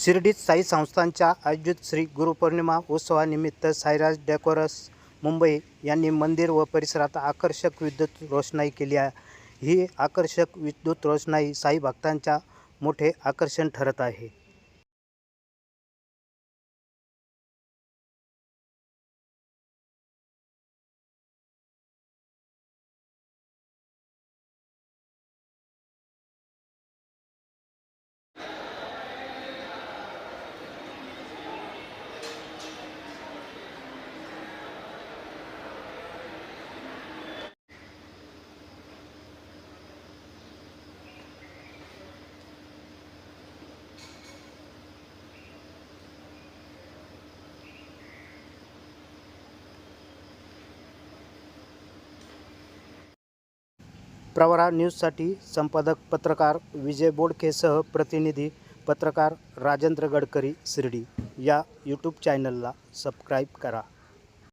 शिर्डीत साई संस्थांच्या आयोजित श्री गुरुपौर्णिमा उत्सवानिमित्त साईराज डेकोरस मुंबई यांनी मंदिर व परिसरात आकर्षक विद्युत रोषणाई केली आहे. ही आकर्षक विद्युत रोषणाई साई भक्तांच्या मोठे आकर्षण ठरत आहे. प्रवरा न्यूजसाठी संपादक पत्रकार विजय बोडकेसह प्रतिनिधी पत्रकार राजेंद्र गडकरी शिर्डी. या यूट्यूब चॅनलला सबस्क्राईब करा.